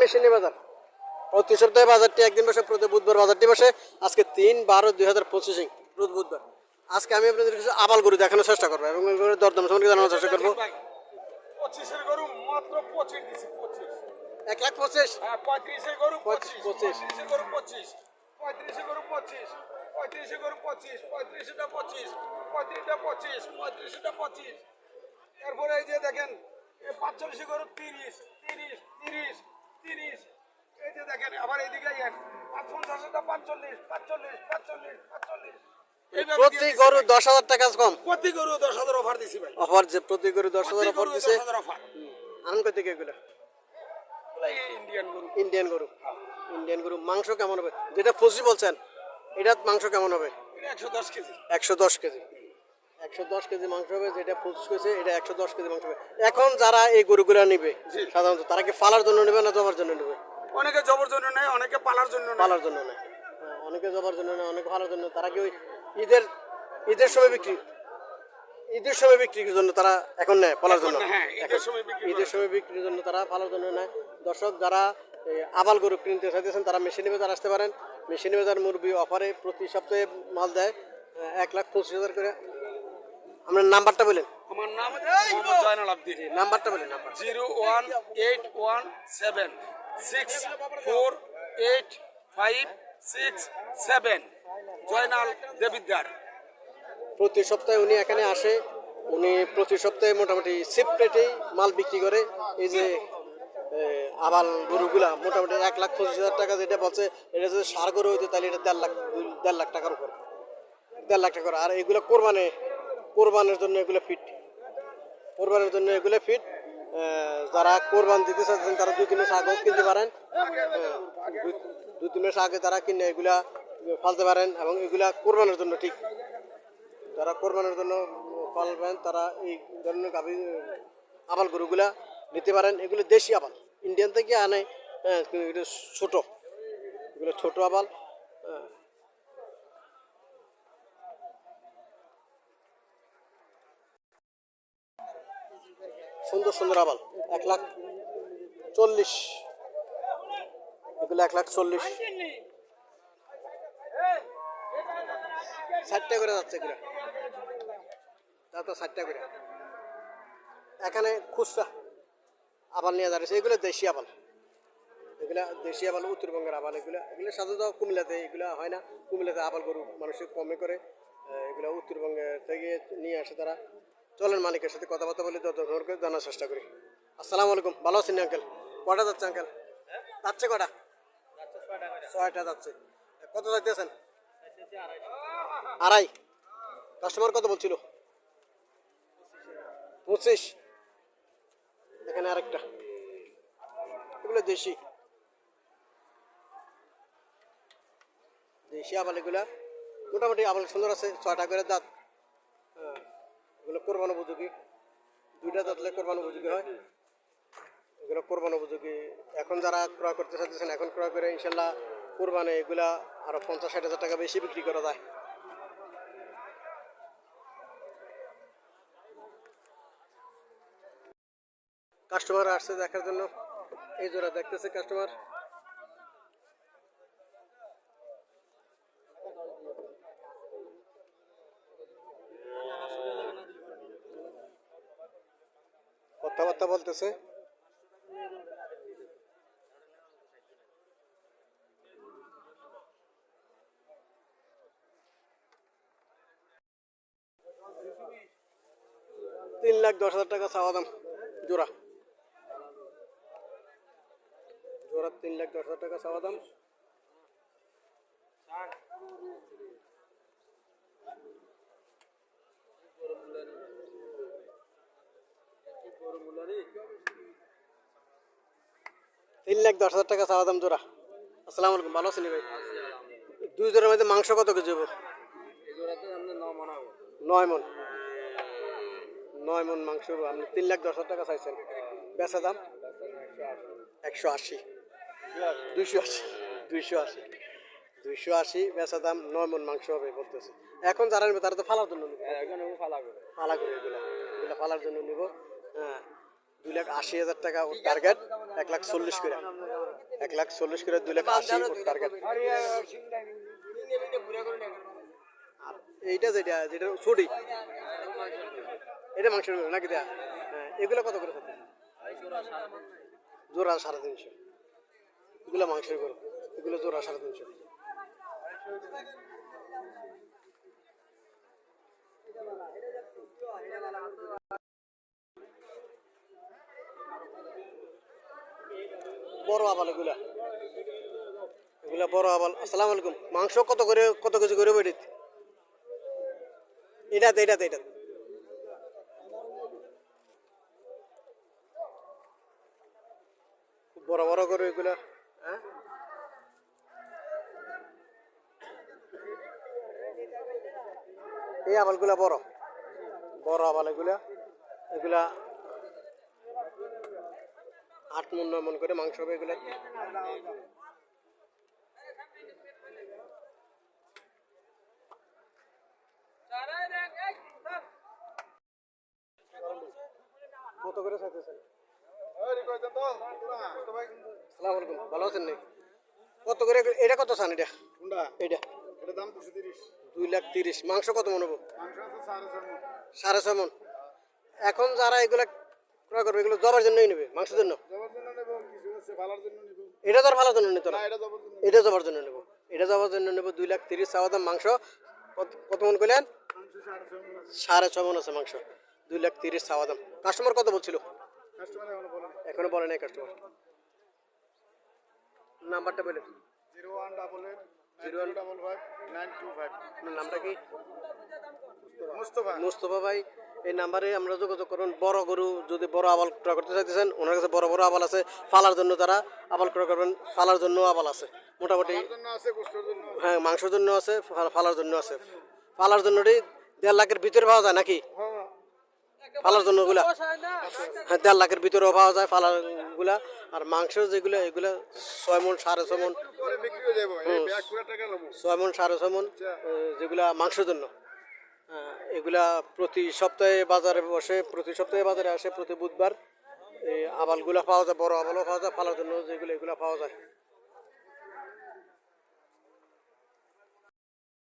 মেশিনি বাজার। প্রতি সপ্তাহে বাজারটি একদিন বসে প্রতি বুধবার বাজারটি বসে। আজকে তিন বারো দুই হাজার পঁচিশে রোজ বুধবার। আজকে আমি আপনাদের কিছু আবাল গরু দেখানোর চেষ্টা করব এবং দরদাম সম্পর্কে জানানোর চেষ্টা করব। এক লাখ পঁচিশ। হ্যাঁ পঁচিশ, পঁচিশ। পঁচিশ। গরু পঁচিশ পঁয়ত্রিশের গরু পঁচিশ পঁয়ত্রিশের গরু পঁচিশ পঁয়ত্রিশটা পঁচিশ পঁয়ত্রিশটা পঁচিশ পঁয়ত্রিশটা পঁচিশ। এরপরে এই যে দেখেন এই পাঁচচল্লিশের গরু তিরিশ তিরিশ তিরিশ তিরিশ। এই যে দেখেন আবার এইদিকে পাঁচচল্লিশ পাঁচচল্লিশ পাঁচচল্লিশ পাঁচচল্লিশ। প্রতি গরু দশ হাজার টাকা কম? প্রতি গরু দশ হাজার অফার দিছি ভাই। অফার যে প্রতি গরু দশ হাজার অফার দিছে? আনন্দ এগুলো। ইন্ডিয়ান গরু। ইন্ডিয়ান গরু। ইন্ডিয়ান গরু মাংস কেমন হবে? যেটা ফসি বলছেন এটার মাংস কেমন হবে? একশো দশ কেজি। একশো দশ কেজি। একশো দশ কেজি মাংস হবে যেটা ফুলস করেছে এটা একশো দশ কেজি মাংস হবে। এখন যারা এই গরুগুলো নিবে সাধারণত তারা কি ফালার জন্য নেবে না জবার জন্য নেবে? অনেকে জবর জন্য নেয় অনেকে পালার জন্য নেয়। পালার জন্য নেয়। হ্যাঁ, অনেকে জবার জন্য নেয় অনেকে ফালার জন্য তারা কি ওই ঈদের ঈদের সময় বিক্রি? ঈদের সময় বিক্রির জন্য তারা এখন নেয় পালার জন্য? হ্যাঁ, ঈদের সময় বিক্রির জন্য তারা পালার জন্য নেয়। দর্শক যারা আবাল গরু কিনতে চাইতেছেন তারা মেশিনে বাজার আসতে পারেন। মেশিনে বাজার মুরগি অফারে প্রতি সপ্তাহে মাল দেয় এক লাখ পঁচিশ হাজার করে আপনার নাম্বারটা বলেন। আমার নাম মোহাম্মদ জয়নাল আব্দিন নাম্বারটা বলেন number. Zero one eight one seven six four eight five six seven. Joynal Debidwar প্রতি সপ্তাহে উনি এখানে আসে উনি প্রতি সপ্তাহে মোটামুটি সিপ রেটেই মাল বিক্রি করে। এই যে আবাল গরুগুলা মোটামুটি এক লাখ পঁচিশ হাজার টাকা যেটা বলছে এটা যদি সার গরু হইতো তাহলে এটা দেড় লাখ দেড় লাখ টাকার উপর। দেড় লাখ টাকার আর এগুলো কোরবানে কোরবানের জন্য এগুলো ফিট কোরবানের জন্য এগুলো ফিট যারা কোরবান দিতে চাচ্ছেন, তারা দুই তিন মাস আগেও কিনতে পারেন। দুই- তিন মাস আগে তারা কিনে এগুলা ফালতে পারেন এবং এগুলা কোরবানের জন্য ঠিক। যারা কোরবানের জন্য পালবেন তারা এই ধরনের গাভী আবাল গরুগুলা নিতে পারেন। এগুলো দেশি আবাল। ইন্ডিয়ান থেকে আনে এগুলো ছোট। এগুলো ছোট আবাল। সুন্দর সুন্দর আবাল। এক লাখ চল্লিশ। এগুলো এক লাখ চল্লিশ। ষাটটা করে যাচ্ছে এগুলো। তা তো ষাটটা করে। এখানে খুচরা আবাল নিয়ে দাঁড়িয়েছে এগুলো দেশি আবাল। এগুলা দেশি আবাল, উত্তরবঙ্গের আবাল, এগুলো এগুলো সাধারণত কুমিল্লাতে এগুলো হয় না। কুমিল্লাতে আবাল গরু মানুষ কমে করে। এগুলো উত্তরবঙ্গে থেকে নিয়ে আসে তারা। চলেন মালিকের সাথে কথাবার্তা বলে দর দর করে জানার চেষ্টা করি। আসসালামু আলাইকুম, ভালো আছেন আঙ্কেল কটা যাচ্ছে আঙ্কেল যাচ্ছে কটা? ছয়টা যাচ্ছে। কত যাইতেছেন আড়াই। কাস্টমার কত বলছিল? পঁচিশ। এখানে আরেকটা। এগুলো দেশি। দেশি আবাল এগুলা। মোটামুটি আবাল সুন্দর আছে, ছয়টা করে দাঁত। এগুলো কোরবান উপযোগী। দুইটা দাঁতলে কোরবান উপযোগী হয়। এগুলো কোরবান উপযোগী। এখন যারা ক্রয় করতে চাইতেছেন, এখন ক্রয় করে ইনশাল্লাহ কোরবানে এগুলা আরও পঞ্চাশ ষাট হাজার টাকা বেশি বিক্রি করা যায়। কাস্টমার আসছে দেখার জন্য। এই জোড়া দেখতেছে কাস্টমার কথাবার্তা বলতেছে? তিন লাখ দশ হাজার টাকা চাওয়া দাম, জোড়া। জোড়া তিন লাখ দশ হাজার টাকা চাওয়া দাম। তিন লাখ দশ হাজার টাকা চাওয়া দাম জোড়া। আসসালামু আলাইকুম ভালো আছেন ভাই? দুই জোড়ার মধ্যে মাংস কত কেজি হব? নয় মন। নয় মন মাংস আপনি তিন লাখ দশ হাজার টাকা চাইছেন। বেচা দাম? একশো আশি। দুইশো আশি। দুইশো আশি। দুইশো আশি বেচা দাম নয় মন মাংস হবে বলতেছে। এখন যারা নেবে তারা তো ফালার জন্য নেবে। ফালা করে এগুলো এগুলো ফালার জন্য নিব। হ্যাঁ দুই লাখ আশি হাজার টাকা ওর টার্গেট এক লাখ চল্লিশ করে। এক লাখ চল্লিশ করে দুই লাখ আশি ওর টার্গেট আর এইটা যেটা যেটা ছুটি এটা মাংসের গরু নাকি দেয়া? হ্যাঁ এগুলো কত করে থাকে? জোড়া সাড়ে তিনশো। এগুলো মাংসের গরু এগুলো জোড়া সাড়ে তিনশো। বড় আবাল এগুলা। এগুলা বড় আবাল। আসসালামু আলাইকুম। মাংস কত করে, কত কেজি করে বেড়িত এটাতে? এটাতে এটাতে বড় বড় করে এগুলা হ্যাঁ? এই আবালগুলা বড়। বড় আবাল এগুলা। এগুলা আট মন নয় মন করে মাংস হবে এগুলা। কত করে চাইতেছেন? সালাম আলাইকুম ভালো আছেন নাকি? কত করে এটা কত চান এটা? এটা? দুই লাখ তিরিশ। মাংস কত মন হব? সাড়ে ছয় মন। এখন যারা এগুলা ক্রয় করবে এগুলো জবার জন্যই নেবে মাংসের জন্য। এটা তো আর ভালো জন্য নিত না। এটা জবার জন্য নেব। এটা জবার জন্য নেব। দুই লাখ তিরিশ চাওয়া দাম মাংস। কত- কত মন করলেন সাড়ে ছয় মন আছে। মাংস। দুই লাখ তিরিশ চাওয়া দাম। কাস্টমার কত বলছিল? এখনও বলে নাই। কাস্টমার। নাম্বারটা বলে zero one double eight zero one double five nine two five. নামটা কি? মুস্তফা। মুস্তফা ভাই। এই নাম্বারে আমরা যোগাযোগ করুন। বড় গরু যদি বড় আবাল ক্রয় করতে চাইতেছেন ওনার কাছে বড় বড় আবাল আছে ফালার জন্য তারা আবাল ক্রয় করবেন ফালার জন্য আবাল আছে। মোটামুটি জন্য আছে গোস্তর জন্য হ্যাঁ মাংসের জন্য আছে ফালার জন্য আছে। ফালার জন্যটি দেড় লাখের ভিতরে পাওয়া যায় নাকি? ফালার জন্য ওগুলা হ্যাঁ দেড় লাখের ভিতরেও পাওয়া যায় ফালারগুলা আর মাংস যেগুলো এগুলো ছয় মন সাড়ে ছয় মন পরে বিক্রি হয়ে যাব এই ব্যাগ করে টাকা নেব। ছয় মন সাড়ে ছয় মন যেগুলা মাংসের জন্য। এগুলা প্রতি সপ্তাহে বাজারে বসে, প্রতি সপ্তাহে বাজারে আসে, প্রতি বুধবার। এই আবালগুলা পাওয়া যায়, বড় আবালও পাওয়া যায় ফালার জন্য যেগুলো, এগুলো পাওয়া যায়।